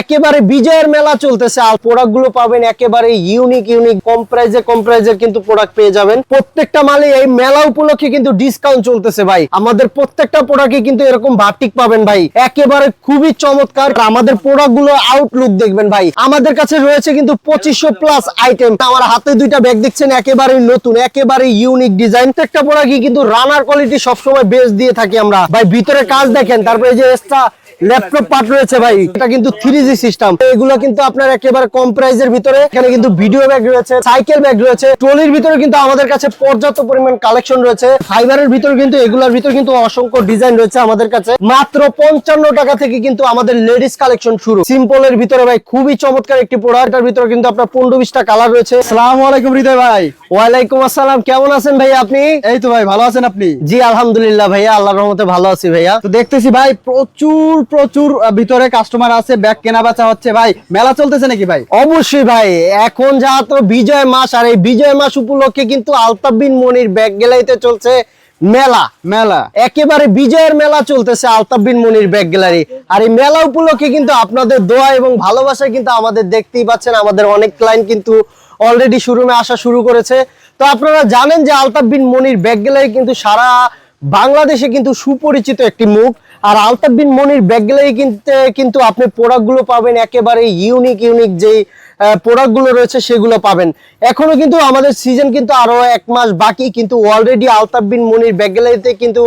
একেবারে বিজয়ের মেলা চলতেছে। আর প্রোডাক্টগুলো পাবেন একেবারে ইউনিক ইউনিক কম প্রাইজে কম প্রাইজের কিন্তু প্রোডাক্ট পেয়ে যাবেন। প্রত্যেকটা মালে এই মেলা উপলক্ষে কিন্তু ডিসকাউন্ট চলতেছে ভাই। আমাদের প্রত্যেকটা প্রোডাক্টে কিন্তু এরকম বাটিক পাবেন ভাই। একেবারে খুবই চমৎকার। আমাদের প্রোডাক্টগুলো আউটলুক দেখবেন ভাই। আমাদের কাছে রয়েছে কিন্তু পঁচিশশো প্লাস আইটেম আমার হাতে দুইটা ব্যাগ দেখছেন একেবারে নতুন একেবারে ইউনিক ডিজাইন প্রত্যেকটা প্রোডাক্টই কিন্তু রানার কোয়ালিটি সবসময় বেস দিয়ে থাকি আমরা। ভাই, ভিতরে কাজ দেখেন, তারপরে যে এক্সট্রা ল্যাপটপ পার্ট রয়েছে ভাই। এটা কিন্তু থ্রি জি সিস্টেম এগুলো কিন্তু আপনার একেবারে কম প্রাইজের ভিতরে। এখানে কিন্তু ভিডিও ব্যাগ রয়েছে সাইকেল ব্যাগ রয়েছে। ট্রলির ভিতরে কিন্তু আমাদের কাছে পর্যাপ্ত পরিমাণ কালেকশন রয়েছে। ফাইবারের ভিতরে কিন্তু এগুলোর ভিতরে কিন্তু অসংখ্য ডিজাইন রয়েছে আমাদের কাছে। মাত্র পঞ্চান্ন টাকা থেকে কিন্তু আমাদের লেডিস কালেকশন শুরু। সিম্পলের ভিতরে ভাই খুবই চমৎকার একটি প্রোডাক্টের ভিতরে কিন্তু আপনার পনেরো বিশটা কালার রয়েছে। সালাম আলাইকুম হৃদয় ভাই। ওয়ালাইকুম আসসালাম। কেমন আছেন ভাই আপনি? এই তো ভাই ভালো আছেন আপনি? জি আলহামদুলিল্লাহ ভাইয়া আল্লাহর রহমতে ভালো আছি ভাইয়া। তো দেখতেছি ভাই প্রচুর প্রচুর ভিতরে কাস্টমার আছে ব্যাগ কেনা বেচা হচ্ছে ভাই। মেলা চলতেছে নাকি ভাই? অবশ্যই ভাই। এখন যা তো বিজয় মাস আর এই বিজয় মাস উপলক্ষে কিন্তু আলতাবিন মনির ব্যাগ গেলাইতে চলছে মেলা। মেলা। একেবারে বিজয়ের মেলা চলতেছে আলতাবিন মনির ব্যাগ গ্যালারি। আর এই মেলা উপলক্ষে কিন্তু আপনাদের দোয়া এবং ভালোবাসায় কিন্তু আমাদের দেখতেই পাচ্ছেন আমাদের অনেক ক্লায়েন্ট কিন্তু অলরেডি শোরুমে আসা শুরু করেছে। তো আপনারা জানেন যে আলতাবিন মনির ব্যাগ গ্যালারি কিন্তু সারা বাংলাদেশে কিন্তু সুপরিচিত একটি মুখ। আর আলতাফ বিন মনির ব্যাগ গ্যালারি কিনতে কিন্তু আপনি প্রোডাক্টগুলো পাবেন একেবারে ইউনিক ইউনিক যেই প্রোডাক্টগুলো রয়েছে সেগুলো পাবেন। এখনও কিন্তু আমাদের সিজন কিন্তু আরও এক মাস বাকি কিন্তু অলরেডি আলতাফ বিন মনির ব্যাগ গ্যালারিতে কিন্তু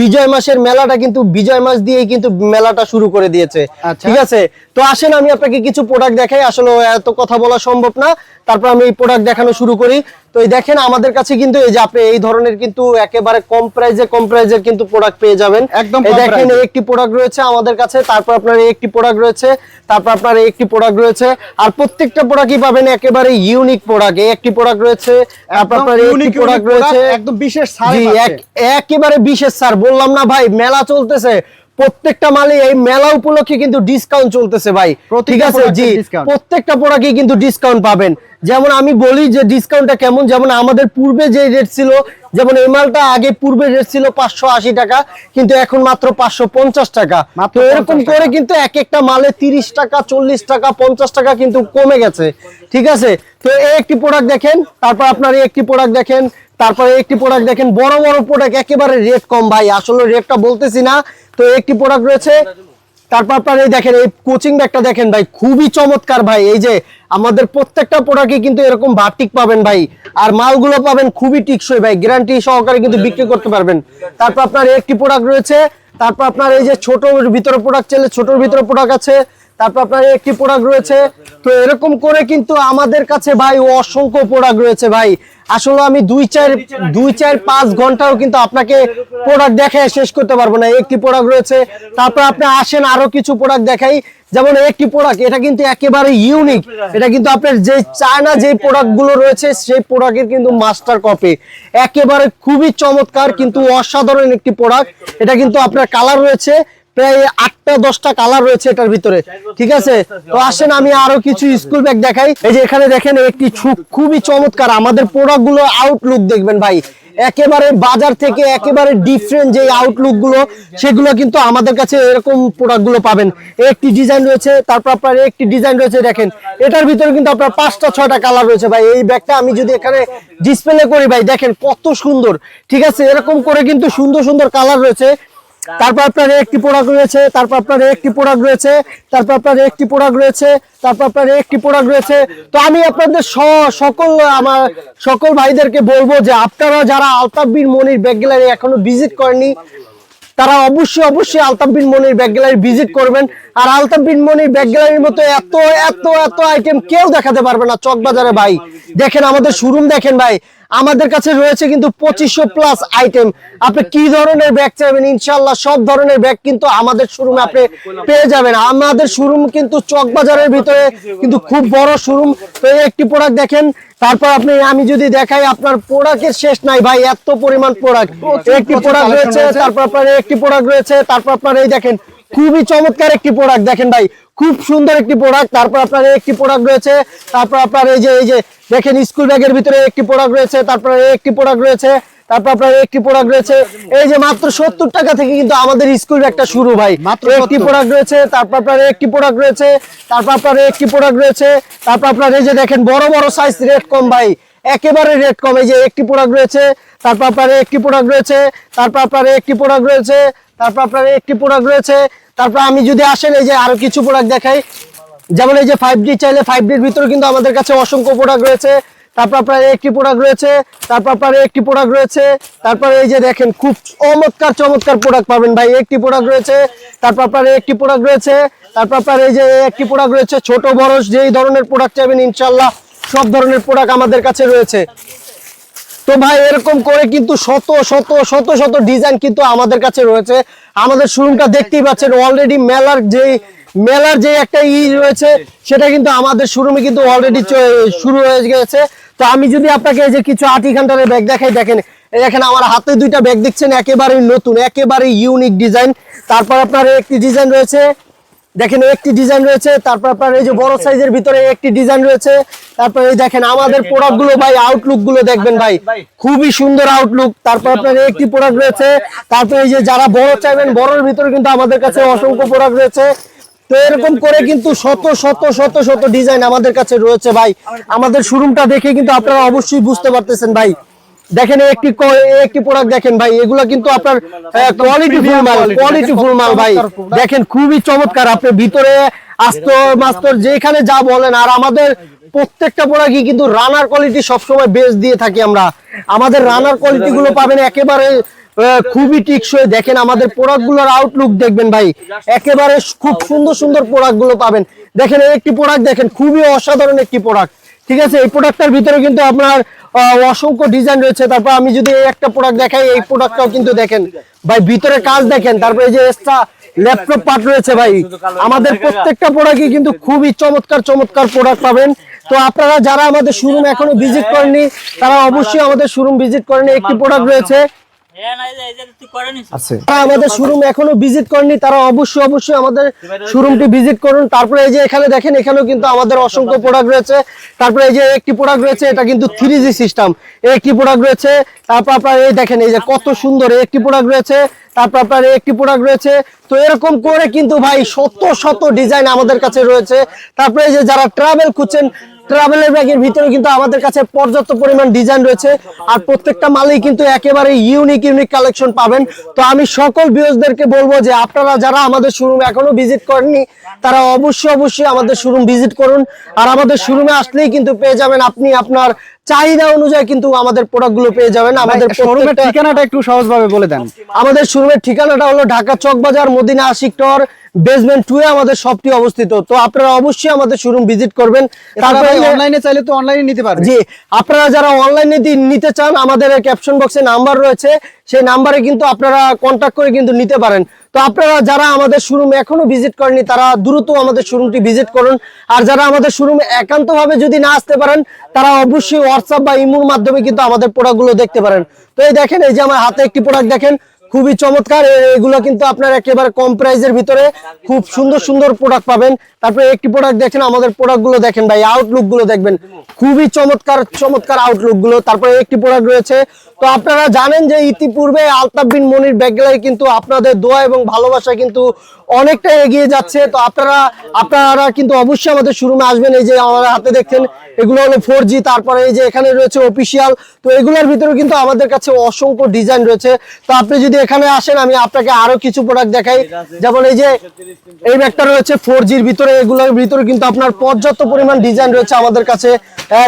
বিজয় মাসের মেলাটা কিন্তু বিজয় মাস দিয়েই কিন্তু মেলাটা শুরু করে দিয়েছে। আচ্ছা। ঠিক আছে? তো আসেন আমি আপনাকে কিছু প্রোডাক্ট দেখাই। আসলে এত কথা বলা সম্ভব না। তারপর আমি এই প্রোডাক্ট দেখানো শুরু করি। তো এই দেখেন আমাদের কাছে কিন্তু এই যে আপনি এই ধরনের কিন্তু একেবারে কম প্রাইজে কম প্রাইজের কিন্তু প্রোডাক্ট পেয়ে যাবেন। একদম এই দেখেন এই একটি প্রোডাক্ট রয়েছে আমাদের কাছে তারপর আপনার এই একটি প্রোডাক্ট রয়েছে তারপর আপনার এই একটি প্রোডাক্ট রয়েছে আর প্রত্যেকটা প্রোডাক্টই পাবেন একেবারে ইউনিক প্রোডাক্ট এই একটি প্রোডাক্ট রয়েছে তারপর আপনার এই একটি প্রোডাক্ট রয়েছে। একদম বিশেষ ছাড়ে একেবারে বিশেষ স্যার বললাম না ভাই মেলা চলতেছে। প্রত্যেকটা মালে এই মেলা উপলক্ষে কিন্তু ডিসকাউন্ট চলতেছে ভাই। ঠিক আছে জি প্রত্যেকটা প্রোডাক্টে কিন্তু ডিসকাউন্ট পাবেন। যেমন আমি বলি যে ডিসকাউন্টটা কেমন যেমন আমাদের পূর্বে যে রেট ছিল যেমন এই মালটা আগে পূর্বে রেট ছিল পাঁচশো আশি টাকা কিন্তু এখন মাত্র পাঁচশো পঞ্চাশ টাকা। তো এরকম করে কিন্তু এক একটা মালে তিরিশ টাকা চল্লিশ টাকা পঞ্চাশ টাকা কিন্তু কমে গেছে। ঠিক আছে? তো এই একটি প্রোডাক্ট দেখেন তারপর আপনার এই একটি প্রোডাক্ট দেখেন তারপরে একটি প্রোডাক্ট দেখেন বড় বড় প্রোডাক্ট একেবারে রেট কম ভাই। আসলে রেটটা বলতেছি না তো একটি প্রোডাক্ট রয়েছে। তারপর আপনার এই দেখেন, এই কোচিং ব্যাগটা দেখেন ভাই, খুবই চমৎকার ভাই। এই যে আমাদের প্রত্যেকটা প্রোডাক্টই কিন্তু এরকম ভার্টিক পাবেন ভাই, আর মালগুলো পাবেন খুবই টিকসই ভাই গ্যারান্টি সহকারে কিন্তু বিক্রি করতে পারবেন। তারপর আপনার একটি প্রোডাক্ট রয়েছে, তারপর আপনার এই যে ছোটর ভিতরে প্রোডাক্ট চলে ছোটর ভিতরে প্রোডাক্ট আছে। তারপর আপনার একটি প্রোডাক্ট রয়েছে। তো এরকম করে কিন্তু আমাদের কাছে ভাই অসংখ্য প্রোডাক্ট রয়েছে ভাই। আসলে আমি দুই চার দুই চার পাঁচ ঘন্টাও কিন্তু আপনাকে প্রোডাক্ট দেখে শেষ করতে পারব না। একটি প্রোডাক্ট রয়েছে। তারপর আপনি আসেন আরও কিছু প্রোডাক্ট দেখাই। যেমন একটি প্রোডাক্ট এটা কিন্তু একেবারে ইউনিক এটা কিন্তু আপনার যে চায়না যে প্রোডাক্টগুলো রয়েছে, সেই প্রোডাক্টের কিন্তু মাস্টার কপি একেবারে খুবই চমৎকার কিন্তু অসাধারণ একটি প্রোডাক্ট এটা কিন্তু আপনার কালার রয়েছে। প্রায় আটটা, দশটা কালার রয়েছে এটার ভিতরে। ঠিক আছে? তো আসেন, আমি আরও কিছু স্কুল ব্যাগ দেখাই। এই যে এখানে দেখেন, একটি খুবই চমৎকার। আমাদের প্রোডাক্টগুলো আউটলুক দেখবেন ভাই। একেবারে বাজার থেকে একেবারে ডিফারেন্ট যে আউটলুকগুলো সেগুলো কিন্তু আমাদের কাছে এরকম প্রোডাক্টগুলো পাবেন। একটি ডিজাইন রয়েছে, তারপর আপনার একটি ডিজাইন রয়েছে, দেখেন। এটার ভিতরে কিন্তু আপনার পাঁচটা, ছয়টা কালার রয়েছে ভাই। এই ব্যাগটা আমি যদি এখানে ডিসপ্লে করি ভাই, দেখেন কত সুন্দর। ঠিক আছে? এরকম করে কিন্তু সুন্দর সুন্দর কালার রয়েছে। তারপর আপনার একটি প্রোডাক্ট রয়েছে, তারপর আপনার একটি প্রোডাক্ট রয়েছে, তারপর আপনার একটি প্রোডাক্ট রয়েছে, তারপর আপনার একটি প্রোডাক্ট রয়েছে। তো আমি আপনাদের সকল আমার সকল ভাইদেরকে বলব যে আপনারা যারা আলতাফ বিন মনির ব্যাগ গ্যালারি এখনও ভিজিট করেনি তারা অবশ্যই অবশ্যই Altaf Bin Monir bag gallery visit করবেন। আর আলতাফ বিন মনির ব্যাগ গ্যালারির মতো এত এত এত আইটেম কেউ দেখাতে পারবে না, চকবাজারে ভাই। দেখেন আমাদের শোরুম দেখেন ভাই আমাদের কাছে রয়েছে কিন্তু পঁচিশশো প্লাস আইটেম আপনি কি ধরনের ব্যাগ চাইবেন? ইনশাল্লাহ সব ধরনের ব্যাগ কিন্তু আমাদের শোরুমে আপনি পেয়ে যাবেন। আমাদের শোরুম কিন্তু চকবাজারের ভিতরে কিন্তু খুব বড় শোরুম তো একটি প্রোডাক্ট দেখেন তারপর আপনি আমি যদি দেখাই আপনার প্রোডাক্টের শেষ নাই ভাই এত পরিমাণ প্রোডাক্ট একটি প্রোডাক্ট রয়েছে। তারপর আপনার একটি প্রোডাক্ট রয়েছে তারপর আপনার এই দেখেন খুবই চমৎকার একটি প্রোডাক্ট দেখেন ভাই খুব সুন্দর একটি প্রোডাক্ট তারপর আপনার একটি প্রোডাক্ট রয়েছে তারপর আপনার এই যে এই যে দেখেন স্কুল ব্যাগের ভিতরে একটি প্রোডাক্ট রয়েছে তারপর একটি প্রোডাক্ট রয়েছে তারপর আপনার একটি প্রোডাক্ট রয়েছে। এই যে মাত্র সত্তর টাকা থেকে কিন্তু আমাদের স্কুল ব্যাগটা শুরু ভাই। মাত্র একটি 70 প্রোডাক্ট রয়েছে তারপর আপনার একটি প্রোডাক্ট রয়েছে তারপর আপনার একটি প্রোডাক্ট রয়েছে তারপর আপনার এই যে দেখেন বড় বড় সাইজ রেট কম ভাই। একেবারে রেট কম। এই যে একটি প্রোডাক্ট রয়েছে তারপর আপনার একটি প্রোডাক্ট রয়েছে তারপর আপনার একটি প্রোডাক্ট রয়েছে তারপর আপনার একটি প্রোডাক্ট রয়েছে। তারপর আমি যদি আসেন, এই যে আরও কিছু প্রোডাক্ট দেখাই। যেমন এই যে ফাইভ ডি চাইলে ফাইভ ডির ভিতরে কিন্তু আমাদের কাছে অসংখ্য প্রোডাক্ট রয়েছে। তারপর আপনার একটি প্রোডাক্ট রয়েছে, তারপর আপনার একটি প্রোডাক্ট রয়েছে। তারপর এই যে দেখেন, খুব চমৎকার চমৎকার প্রোডাক্ট পাবেন ভাই। একটি প্রোডাক্ট রয়েছে, তারপর আপনার একটি প্রোডাক্ট রয়েছে, তারপর আপনার এই যে একটি প্রোডাক্ট রয়েছে, ছোট বড় যেই ধরনের প্রোডাক্ট চাইবেন ইনশাল্লাহ সব ধরনের প্রোডাক্ট আমাদের কাছে রয়েছে। তো ভাই, এরকম করে কিন্তু শত শত শত শত ডিজাইন কিন্তু আমাদের কাছে রয়েছে। আমাদের শোরুমটা দেখতেই পাচ্ছেন অলরেডি মেলার যে মেলার যে একটা ই রয়েছে, সেটা কিন্তু আমাদের শোরুমে কিন্তু অলরেডি শুরু হয়ে গেছে। তো আমি যদি আপনাকে এই যে কিছু আটি ঘন্টারের ব্যাগ দেখাই, দেখেন, এই দেখেন আমার হাতে দুইটা ব্যাগ দেখছেন, একেবারেই নতুন একেবারে ইউনিক ডিজাইন তারপর আপনার একটি ডিজাইন রয়েছে দেখেন একটি ডিজাইন রয়েছে তারপর আপনার এই যে বড় সাইজের ভিতরে একটি ডিজাইন রয়েছে তারপর এই দেখেন আমাদের প্রোডাক্টগুলো ভাই আউটলুকগুলো দেখবেন ভাই। খুবই সুন্দর আউটলুক তারপর আপনার একটি প্রোডাক্ট রয়েছে তারপর এই যে যারা বড় চাইবেন বড়র ভিতরে কিন্তু আমাদের কাছে অসংখ্য প্রোডাক্ট রয়েছে। তো এরকম করে কিন্তু শত শত শত শত ডিজাইন আমাদের কাছে রয়েছে ভাই। আমাদের শোরুমটা দেখে কিন্তু আপনারা অবশ্যই বুঝতে পারতেছেন ভাই। দেখেন একটি একটি প্রোডাক্ট দেখেন ভাই এগুলো কিন্তু আপনার কোয়ালিটি ফুল মাল কোয়ালিটি ফুল মাল ভাই। দেখেন খুবই চমৎকার। আপনি ভিতরে আস্তর মাস্তর যেখানে যা বলেন আর আমাদের প্রত্যেকটা প্রোডাক্টই কিন্তু রানার কোয়ালিটি সবসময় বেস দিয়ে থাকি আমরা। আমাদের রানার কোয়ালিটি গুলো পাবেন একেবারে খুবই টিকসই। দেখেন আমাদের প্রোডাক্টগুলোর আউটলুক দেখবেন ভাই। একেবারে খুব সুন্দর সুন্দর প্রোডাক্টগুলো পাবেন। দেখেন একটি প্রোডাক্ট দেখেন খুবই অসাধারণ একটি প্রোডাক্ট ঠিক আছে, এই প্রোডাক্টটার ভিতরে কিন্তু আপনার অসংখ্য ডিজাইন রয়েছে। তারপর আমি যদি একটা প্রোডাক্ট দেখাই, এই প্রোডাক্টটাও কিন্তু দেখেন। ভাই, ভিতরে কাজ দেখেন, তারপরে এই যে এক্সট্রা ল্যাপটপ পার্ট রয়েছে ভাই, আমাদের প্রত্যেকটা প্রোডাক্টই কিন্তু খুবই চমৎকার চমৎকার প্রোডাক্ট পাবেন। তো আপনারা যারা আমাদের শোরুম এখনও ভিজিট করেননি, তারা অবশ্যই আমাদের শোরুম ভিজিট করেন। একটি প্রোডাক্ট রয়েছে আমাদের শোরুম এখনও ভিজিট করেনি তারা অবশ্যই অবশ্যই আমাদের শোরুমটি ভিজিট করুন। তারপরে এই যে এখানে দেখেন এখানেও কিন্তু আমাদের অসংখ্য প্রোডাক্ট রয়েছে। তারপরে এই যে একটি প্রোডাক্ট রয়েছে এটা কিন্তু থ্রি সিস্টেম একটি প্রোডাক্ট রয়েছে তারপর আপনার এই দেখেন এই যে কত সুন্দর একটি প্রোডাক্ট রয়েছে তারপর আপনার একটি প্রোডাক্ট রয়েছে। তো এরকম করে কিন্তু ভাই শত শত ডিজাইন আমাদের কাছে রয়েছে। তারপরে এই যে যারা ট্রাভেল খুঁজছেন ট্রাভেলের ব্যাগের ভিতরে কিন্তু আমাদের কাছে পর্যাপ্ত পরিমাণ ডিজাইন রয়েছে। আর প্রত্যেকটা মালেই কিন্তু একেবারে ইউনিক ইউনিক কালেকশন পাবেন। তো আমি সকল ভিউজদেরকে বলব যে আপনারা যারা আমাদের শোরুম এখনও ভিজিট করেননি তারা অবশ্যই অবশ্যই আমাদের শোরুম ভিজিট করুন। আর আমাদের শোরুমে আসলেই কিন্তু পেয়ে যাবেন আপনি আপনার চাহিদা অনুযায়ী কিন্তু আমাদের প্রোডাক্টগুলো পেয়ে যাবেন। আমাদের শোরুমের ঠিকানাটা একটু সহজভাবে বলে দেন। আমাদের শোরুমের ঠিকানাটা হলো Dhaka Chawkbazar Madina Ashiq tower basement two এ আমাদের শপটি অবস্থিত। তো আপনারা অবশ্যই আমাদের শোরুম ভিজিট করবেন। তারপরে অনলাইনে চাইলে তো অনলাইনে নিতে পারবে। জি আপনারা যারা অনলাইনে নিতে চান আমাদের ক্যাপশন বক্সে নাম্বার রয়েছে। সেই নাম্বারে কিন্তু আপনারা কন্ট্যাক্ট করে কিন্তু নিতে পারেন। তো আপনারা যারা আমাদের শোরুম এখনও ভিজিট করেনি তারা দ্রুত আমাদের শোরুমটি ভিজিট করুন। আর যারা আমাদের শোরুমে একান্তভাবে যদি না আসতে পারেন তারা অবশ্যই হোয়াটসঅ্যাপ বা ইমোর মাধ্যমে কিন্তু আমাদের প্রোডাক্টগুলো দেখতে পারেন। তো এই দেখেন এই যে আমার হাতে একটি প্রোডাক্ট দেখেন। খুবই চমৎকার। এগুলো কিন্তু আপনার একেবারে কম প্রাইসের ভিতরে খুব সুন্দর সুন্দর প্রোডাক্ট পাবেন। তারপরে একটি প্রোডাক্ট দেখেন, আমাদের প্রোডাক্টগুলো দেখেন ভাই আউটলুকগুলো দেখবেন। খুবই চমৎকার চমৎকার আউটলুকগুলো। তারপরে একটি প্রোডাক্ট রয়েছে। তো আপনারা জানেন যে ইতিপূর্বে আলতাফ বিন মনির ব্যাগলাই কিন্তু আপনাদের দোয়া এবং ভালোবাসা কিন্তু অনেকটা এগিয়ে যাচ্ছে। তো আপনারা আপনারা কিন্তু অবশ্যই আমাদের শোরুমে আসবেন। এই যে আমাদের হাতে দেখছেন, এগুলো হলো ফোর জি তারপরে এই যে এখানে রয়েছে অফিসিয়াল তো এগুলোর ভিতরে কিন্তু আমাদের কাছে অসংখ্য ডিজাইন রয়েছে। তো আপনি যদি এখানে আসেন আমি আপনাকে আরও কিছু প্রোডাক্ট দেখাই। যেমন এই যে এই ব্যাগটা রয়েছে ফোর জির ভিতরে। এগুলোর ভিতরে কিন্তু আপনার পর্যাপ্ত পরিমাণ ডিজাইন রয়েছে আমাদের কাছে।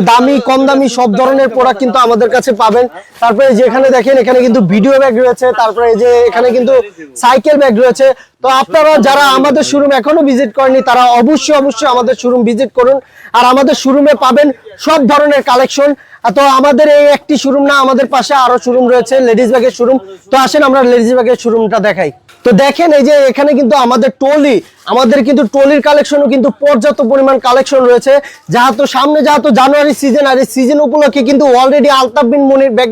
দামি কম দামি সব ধরনের প্রোডাক্ট কিন্তু আমাদের কাছে পাবেন। তারপরে যে এখানে দেখেন এখানে কিন্তু ভিডিও ব্যাগ রয়েছে। তারপরে এই যে এখানে কিন্তু সাইকেল ব্যাগ রয়েছে। তো আপনারা যারা আমাদের শোরুম এখনও ভিজিট করেনি তারা অবশ্যই অবশ্যই আমাদের শোরুম ভিজিট করুন। আর আমাদের শোরুমে পাবেন সব ধরনের কালেকশন তো আমাদের এই একটি শোরুম না, আমাদের পাশে আরও শোরুম রয়েছে লেডিস ব্যাগের শোরুম তো আসেন আমরা লেডিস ব্যাগের শোরুমটা দেখাই। তো দেখেন এই যে এখানে কিন্তু আমাদের টলি আমাদের কিন্তু টলির কালেকশনও কিন্তু পর্যাপ্ত পরিমাণ কালেকশন রয়েছে। যাহা তো সামনে যাহা তো জানুয়ারি সিজন আর এই সিজন উপলক্ষে কিন্তু অলরেডি আলতাফ বিন মনির ব্যাগ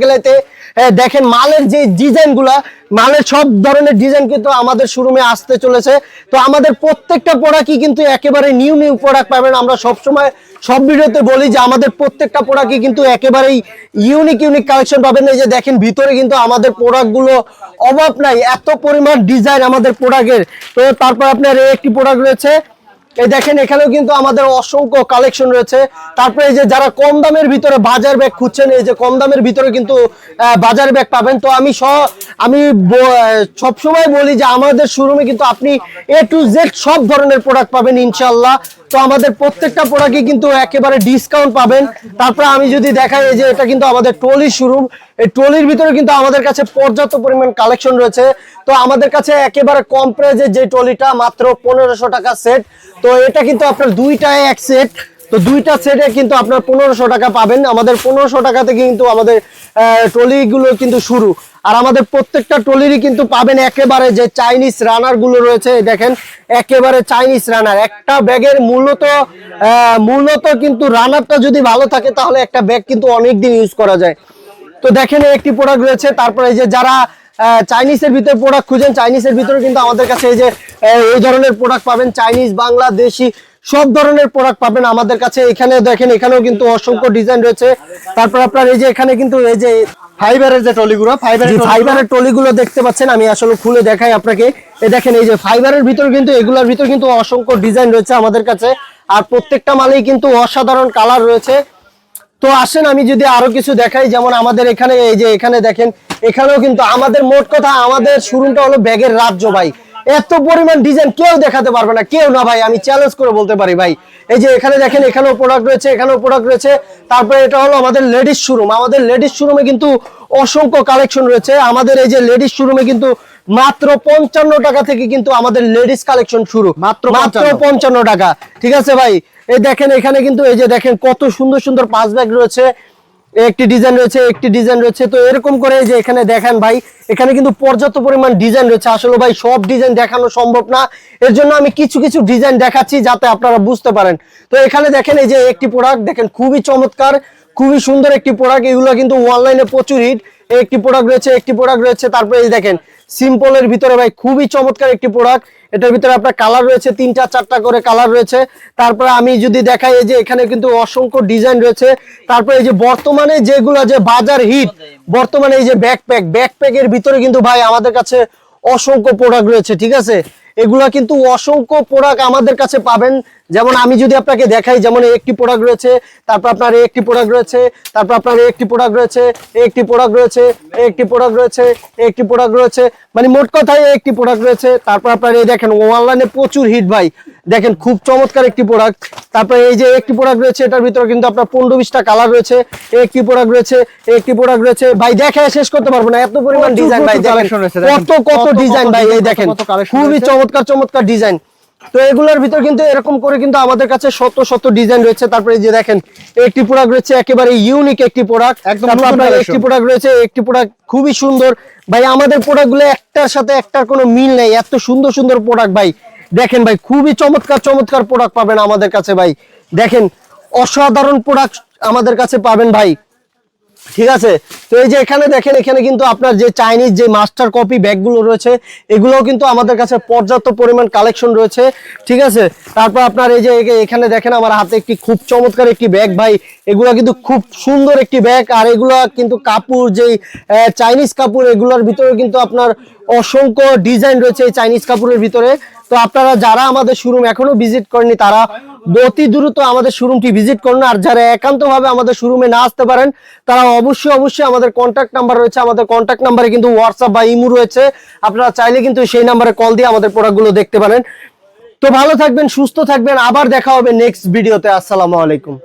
দেখেন মালের যে ডিজাইনগুলা, মালের সব ধরনের ডিজাইন কিন্তু আমাদের শোরুমে আসতে চলেছে। তো আমাদের প্রত্যেকটা প্রোডাক্টই কিন্তু একেবারে নিউ নিউ প্রোডাক্ট পাবেন। আমরা সবসময় সব ভিডিওতে বলি যে আমাদের প্রত্যেকটা প্রোডাক্টই কিন্তু একেবারেই ইউনিক ইউনিক কালেকশন পাবেন। এই যে দেখেন, ভিতরে কিন্তু আমাদের প্রোডাক্টগুলো অভাব নাই, এত পরিমাণ ডিজাইন আমাদের প্রোডাক্টের তো তারপর আপনার এই একটি প্রোডাক্ট রয়েছে। এই দেখেন, এখানেও কিন্তু আমাদের অসংখ্য কালেকশন রয়েছে। তারপরে এই যে যারা কম দামের ভিতরে বাজার ব্যাগ খুঁজছেন, এই যে কম দামের ভিতরে কিন্তু বাজার ব্যাগ পাবেন। তো আমি আমি সবসময় বলি যে আমাদের শোরুমে কিন্তু আপনি এ টু জেড সব ধরনের প্রোডাক্ট পাবেন ইনশাল্লাহ তো আমাদের প্রত্যেকটা প্রোডাক্টই কিন্তু একেবারে ডিসকাউন্ট পাবেন। তারপরে আমি যদি দেখাই যে এটা কিন্তু আমাদের ট্রলি শোরুম এই ট্রলির ভিতরে কিন্তু আমাদের কাছে পর্যাপ্ত পরিমাণ কালেকশন রয়েছে। তো আমাদের কাছে একেবারে কম প্রাইজে যে ট্রলিটা, মাত্র পনেরোশো টাকা সেট তো এটা কিন্তু আপনার দুইটায় এক সেট তো দুইটা সেটে কিন্তু আপনার পনেরোশো টাকা পাবেন। আমাদের পনেরোশো টাকা থেকে কিন্তু আমাদের ট্রলিগুলো কিন্তু শুরু। আর আমাদের প্রত্যেকটা ট্রলিরই কিন্তু পাবেন একেবারে যে চাইনিজ রানারগুলো রয়েছে দেখেন, একেবারে চাইনিজ রানার একটা ব্যাগের মূলত মূলত কিন্তু রানারটা যদি ভালো থাকে, তাহলে একটা ব্যাগ কিন্তু অনেক দিন ইউজ করা যায়। তো দেখেন একটি প্রোডাক্ট রয়েছে। তারপরে এই যে যারা চাইনিজের ভিতরে প্রোডাক্ট খুঁজেন চাইনিজের ভিতরে কিন্তু আমাদের কাছে এই যে এই ধরনের প্রোডাক্ট পাবেন। চাইনিজ বাংলাদেশি সব ধরনের প্রোডাক্ট পাবেন আমাদের কাছে। এখানে দেখেন এখানেও কিন্তু অসংখ্য ডিজাইন রয়েছে। তারপর আপনার এই যে এখানে কিন্তু এই যে ফাইবারের যে ট্রলিগুলো ফাইবারের ফাইবারের টলিগুলো দেখতে পাচ্ছেন আমি আসলে খুলে দেখাই আপনাকে। এই দেখেন এই যে ফাইবারের ভিতর কিন্তু এগুলোর ভিতর কিন্তু অসংখ্য ডিজাইন রয়েছে আমাদের কাছে। আর প্রত্যেকটা মালেই কিন্তু অসাধারণ কালার রয়েছে। তো আসেন আমি যদি আরও কিছু দেখাই যেমন আমাদের এখানে এই যে এখানে দেখেন এখানেও কিন্তু আমাদের মোট কথা আমাদের শোরুমটা হলো ব্যাগের রাজ্য ভাই। এত পরিমাণ ডিজাইন কেউ দেখাতে পারবে না কেউ না ভাই আমি চ্যালেঞ্জ করে বলতে পারি ভাই। এই যে এখানে দেখেন এখানেও প্রোডাক্ট রয়েছে এখানেও প্রোডাক্ট রয়েছে। তারপরে এটা হলো আমাদের লেডিস শোরুম আমাদের লেডিস শোরুমে কিন্তু অসংখ্য কালেকশন রয়েছে। আমাদের এই যে লেডিস শোরুমে কিন্তু মাত্র পঞ্চান্ন টাকা থেকে কিন্তু আমাদের লেডিস কালেকশন শুরু। মাত্র মাত্র পঞ্চান্ন। টাকা। ঠিক আছে ভাই? এই দেখেন এখানে কিন্তু এই যে দেখেন কত সুন্দর সুন্দর পাঁচ ব্যাগ রয়েছে। একটি ডিজাইন রয়েছে, একটি ডিজাইন রয়েছে। তো এরকম করে যে এখানে দেখেন ভাই, এখানে কিন্তু পর্যাপ্ত পরিমাণ ডিজাইন রয়েছে। আসলে ভাই, সব ডিজাইন দেখানো সম্ভব না। এর জন্য আমি কিছু কিছু ডিজাইন দেখাচ্ছি যাতে আপনারা বুঝতে পারেন। তো এখানে দেখেন এই যে একটি প্রোডাক্ট দেখেন খুবই চমৎকার, খুবই সুন্দর একটি প্রোডাক্ট এগুলো কিন্তু অনলাইনে প্রচুর হিট একটি প্রোডাক্ট রয়েছে, একটি প্রোডাক্ট রয়েছে। তারপরে এই দেখেন সিম্পলের ভিতরে ভাই খুবই চমৎকার একটি প্রোডাক্ট এটার ভিতরে আপনার কালার রয়েছে, তিনটা চারটা করে কালার রয়েছে। তারপরে আমি যদি দেখাই, এই যে এখানে কিন্তু অসংখ্য ডিজাইন রয়েছে। তারপরে এই যে বর্তমানে যেগুলো যে বাজার হিট বর্তমানে এই যে ব্যাকপ্যাক ব্যাকপ্যাকের ভিতরে কিন্তু ভাই আমাদের কাছে অসংখ্য প্রোডাক্ট রয়েছে, ঠিক আছে? এগুলা কিন্তু অসংখ্য প্রোডাক্ট আমাদের কাছে পাবেন। যেমন আমি যদি আপনাকে দেখাই, যেমন একটি প্রোডাক্ট রয়েছে, তারপর আপনার একটি প্রোডাক্ট রয়েছে, তারপর আপনার একটি প্রোডাক্ট রয়েছে একটি প্রোডাক্ট রয়েছে একটি প্রোডাক্ট রয়েছে একটি প্রোডাক্ট রয়েছে। মানে মোট কথায় একটি প্রোডাক্ট রয়েছে, তারপর আপনার এই দেখেন অনলাইনে প্রচুর হিট ভাই। দেখেন খুব চমৎকার একটি প্রোডাক্ট তারপরে এই যে একটি প্রোডাক্ট রয়েছে এটার ভিতরে কিন্তু আপনার পনেরো বিশটা কালার রয়েছে। একটি প্রোডাক্ট রয়েছে একটি প্রোডাক্ট রয়েছে। ভাই দেখে শেষ করতে পারব না। এত পরিমাণ ডিজাইন ভাই দেখেন। কত কত ডিজাইন ভাই এই দেখেন। খুবই চমৎকার চমৎকার ডিজাইন তো এগুলোর ভিতর কিন্তু এরকম করে কিন্তু আমাদের কাছে শত শত ডিজাইন রয়েছে। তারপরে যে দেখেন একটি প্রোডাক্ট রয়েছে একেবারে ইউনিক একটি প্রোডাক্ট। একটি প্রোডাক্ট রয়েছে একটি প্রোডাক্ট খুবই সুন্দর। ভাই আমাদের প্রোডাক্টগুলো একটার সাথে একটার কোনো মিল নেই। এত সুন্দর সুন্দর প্রোডাক্ট ভাই। দেখেন ভাই, খুবই চমৎকার চমৎকার প্রোডাক্ট পাবেন আমাদের কাছে ভাই। দেখেন, অসাধারণ প্রোডাক্ট আমাদের কাছে পাবেন ভাই। ঠিক আছে? তো এই যে এখানে দেখেন, এখানে কিন্তু আপনার যে চাইনিজ যে মাস্টার কপি ব্যাগগুলো রয়েছে, এগুলোও কিন্তু আমাদের কাছে পর্যাপ্ত পরিমাণ কালেকশন রয়েছে। ঠিক আছে? তারপর আপনার এই যে এখানে দেখেন, আমার হাতে একটি খুব চমৎকার একটি ব্যাগ ভাই। এগুলো কিন্তু খুব সুন্দর একটি ব্যাগ আর এগুলো কিন্তু কাপড়, যেই চাইনিজ কাপড়, এগুলোর ভিতরে কিন্তু আপনার অসংখ্য ডিজাইন রয়েছে এই চাইনিজ কাপড়ের ভিতরে। তো আপনারা যারা আমাদের শোরুম এখনও ভিজিট করেনি তারা অতি দ্রুত আমাদের শোরুমটি ভিজিট করুন, আর যারা একান্তভাবে আমাদের শোরুমে না আসতে পারেন, তারা অবশ্যই অবশ্যই আমাদের কন্ট্যাক্ট নাম্বার রয়েছে। আমাদের কন্ট্যাক্ট নাম্বারে কিন্তু হোয়াটসঅ্যাপ বা ইমু রয়েছে। আপনারা চাইলে কিন্তু সেই নাম্বারে কল দিয়ে আমাদের প্রোডাক্টগুলো দেখতে পারেন। তো ভালো থাকবেন, সুস্থ থাকবেন। আবার দেখা হবে নেক্সট ভিডিওতে আসসালামু আলাইকুম।